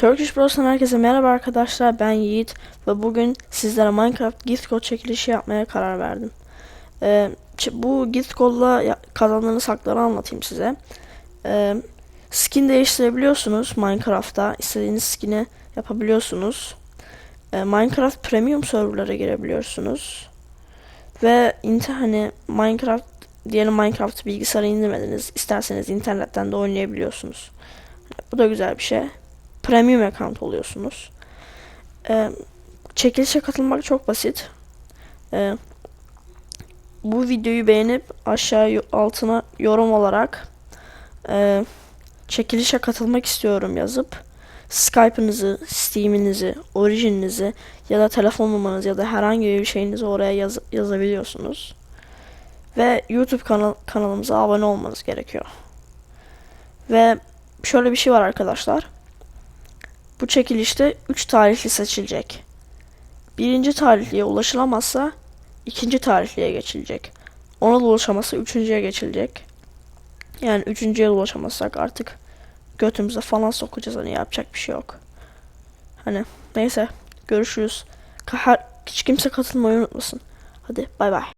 Turkish Bros'tan herkese merhaba arkadaşlar ben Yiğit ve bugün sizlere Minecraft gift code çekilişi yapmaya karar verdim. Ee, bu gift code'la kazandığınız hakları anlatayım size. Ee, skin değiştirebiliyorsunuz Minecraft'ta istediğiniz skin'i yapabiliyorsunuz. Ee, Minecraft Premium serverlara girebiliyorsunuz. Ve inter hani Minecraft diyelim Minecraft bilgisayara indirmediniz isterseniz internetten de oynayabiliyorsunuz. Bu da güzel bir şey premium account oluyorsunuz. Ee, çekilişe katılmak çok basit. Ee, bu videoyu beğenip aşağı altına yorum olarak e, çekilişe katılmak istiyorum yazıp Skype'ınızı, Steam'inizi, Origin'inizi ya da telefon numaranızı ya da herhangi bir şeyinizi oraya yaz- yazabiliyorsunuz. Ve YouTube kanal kanalımıza abone olmanız gerekiyor. Ve şöyle bir şey var arkadaşlar. Bu çekilişte 3 tarihli seçilecek. Birinci tarihliye ulaşılamazsa ikinci tarihliye geçilecek. Ona da ulaşamazsa üçüncüye geçilecek. Yani üçüncüye ulaşamazsak artık götümüze falan sokacağız hani yapacak bir şey yok. Hani neyse görüşürüz. Her- hiç kimse katılmayı unutmasın. Hadi bay bay.